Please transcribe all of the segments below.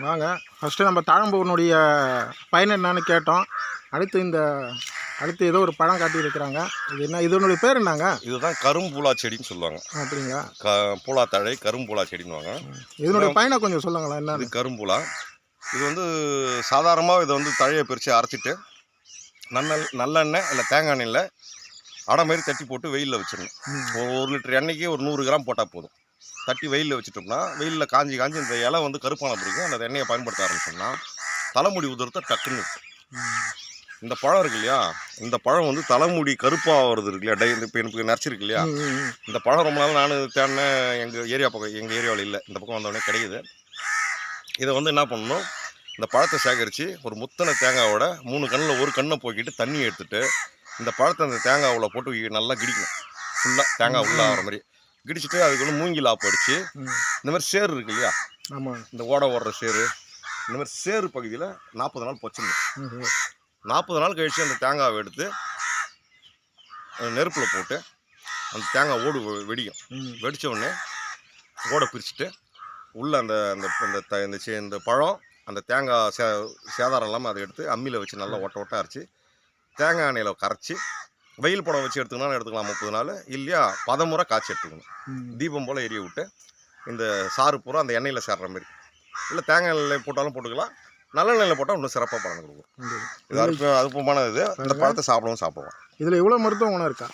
வாங்க. ஃபஸ்ட்டு நம்ம தாழம்பூனுடைய பயன் என்னன்னு கேட்டோம். அடுத்து இந்த அடுத்து ஏதோ ஒரு பழம் காட்டியிருக்கிறாங்க. இது என்ன இதனுடைய பேர் என்னங்க? இதுதான் கரும்பூலா செடின்னு சொல்லுவாங்க. அப்படிங்களா? க பூலா தழை கரும்பூலா செடின்னுவாங்க. இதனுடைய பயனை கொஞ்சம் சொல்லுங்களேன் இது என்ன கரும்பூலா. இது வந்து சாதாரணமாக இதை வந்து தழையை பிரித்து அரைச்சிட்டு நல்ல நல்லெண்ணெய் இல்லை தேங்காய் எண்ணெயில் அடை மாதிரி தட்டி போட்டு வெயிலில் வச்சிடணும். ஒரு லிட்டர் எண்ணெய்க்கு ஒரு நூறு கிராம் போட்டால் போதும். தட்டி வெயிலில் வச்சுட்டோம்னா வெயிலில் காஞ்சி காஞ்சி இந்த இலை வந்து கருப்பான பிடிக்கும் அந்த எண்ணெயை பயன்படுத்த ஆரம்பிச்சோம்னா தலைமுடி உதிரத்தை டக்குன்னு. இந்த பழம் இருக்கு இல்லையா? இந்த பழம் வந்து தலைமுடி கருப்பாக வருது இருக்கு இல்லையா? டை இப்போ எனக்கு நரைச்சிருக்கு இல்லையா? இந்த பழம் ரொம்ப நாள் நான் தேடினேன் எங்கள் ஏரியா பக்கம் எங்கள் ஏரியாவில் இல்லை. இந்த பக்கம் வந்தோடனே கிடைக்குது இதை வந்து என்ன பண்ணணும்? இந்த பழத்தை சேகரித்து ஒரு முத்தனை தேங்காவோட மூணு கண்ணில் ஒரு கண்ணை போக்கிட்டு தண்ணியை எடுத்துட்டு இந்த பழத்தை அந்த தேங்காவில் போட்டு நல்லா கிடிக்கணும். ஃபுல்லாக தேங்காய் உள்ளே ஆகிற மாதிரி. கிடிச்சிட்டு அதுக்குள்ள மூங்கில் ஆப்பு அடித்து இந்த மாதிரி சேறு இருக்கு இல்லையா? ஆமாம் இந்த ஓட ஓடுற சேறு இந்த மாதிரி சேறு பகுதியில் நாற்பது நாள் பொச்சிடணும். நாற்பது நாள் கழித்து அந்த தேங்காவை எடுத்து நெருப்பில் போட்டு அந்த தேங்காய் ஓடு வெ- வெடிக்கும் வெடிச்ச உடனே ஓடை பிரிச்சுட்டு உள்ளே அந்த அந்த இந்த த- இந்த சே- இந்த பழம் அந்த தேங்காய் சே சேதாரம் இல்லாமல் அதை எடுத்து அம்மியில் வச்சு நல்லா ஒட்ட ஒட்ட அரைச்சி தேங்காய் எண்ணெயில் கரைச்சி வெயில் படம் வச்சு எடுத்துக்கணும் எடுத்துக்கலாம் முப்பது நாள். இல்லையா பதமுறை காய்ச்சி எடுத்துக்கணும். தீபம் போல் எரிய விட்டு இந்த சாறு பூரா அந்த எண்ணெயில் சேர்ற மாதிரி. இல்லை தேங்காய் எண்ணெயில் போட்டாலும் போட்டுக்கலாம். நல்ல எண்ணெயில் போட்டால் இன்னும் சிறப்பாக பலன் கொடுக்கும். இது அற்பு அற்புதமான இது. இந்த பழத்தை சாப்பிடவும் சாப்பிடுவோம் இதில் எவ்வளோ மருத்துவ குணம் இருக்கா?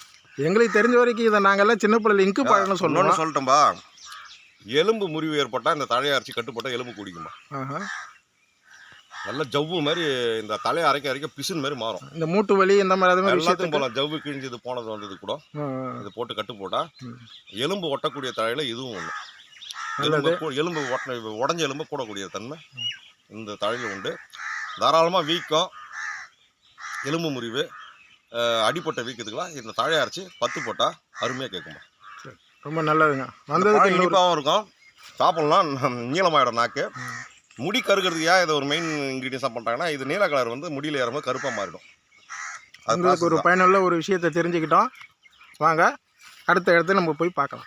எங்களுக்கு தெரிஞ்ச வரைக்கும் இதை நாங்கெல்லாம் சின்ன பிள்ளைல இங்கு பழம்னு சொல்லுவோம். இன்னொன்று சொல்லட்டும்பா எலும்பு முறிவு ஏற்பட்டால் இந்த தலையை அரைச்சி கட்டுப்பட்டால் எலும்பு குடிக்குமா. நல்ல ஜவ்வு மாதிரி இந்த தலையை அரைக்க அரைக்க பிசுன் மாதிரி மாறும். இந்த மூட்டு வலி இந்த மாதிரி அது மாதிரி போகலாம் ஜவ்வு கிழிஞ்சது போனது வந்தது கூட. இது போட்டு கட்டு போட்டா ம். எலும்பு ஒட்டக்கூடிய தலையில இதுவும் ஒன்று எலும்பு எலும்பு ஒட்ட உடஞ்ச எலும்பு கூடக்கூடிய தன்மை இந்த தழையில் உண்டு. தாராளமாக வீக்கம் எலும்பு முறிவு அடிப்பட்ட வீக்கத்துக்கெல்லாம் இந்த தழையை அரைச்சி பத்து போட்டால் அருமையாக கேட்குமா. ரொம்ப நல்லதுங்க. இன்னொரு இனிப்பாகவும் இருக்கும். சாப்பிட்லாம். நீளமாயிடும் நாக்கு. முடி கருக்கிறதுக்கு ஏன் இதை ஒரு மெயின் இன்க்ரீடியன்ஸாக பண்ணுறாங்கன்னா இது நீல கலர் வந்து முடியில் ஏறும்போது கருப்பாக மாறிடும். அது ஒரு. பயனுள்ள ஒரு விஷயத்தை தெரிஞ்சுக்கிட்டோம். வாங்க அடுத்த இடத்துல நம்ம போய் பார்க்கலாம்.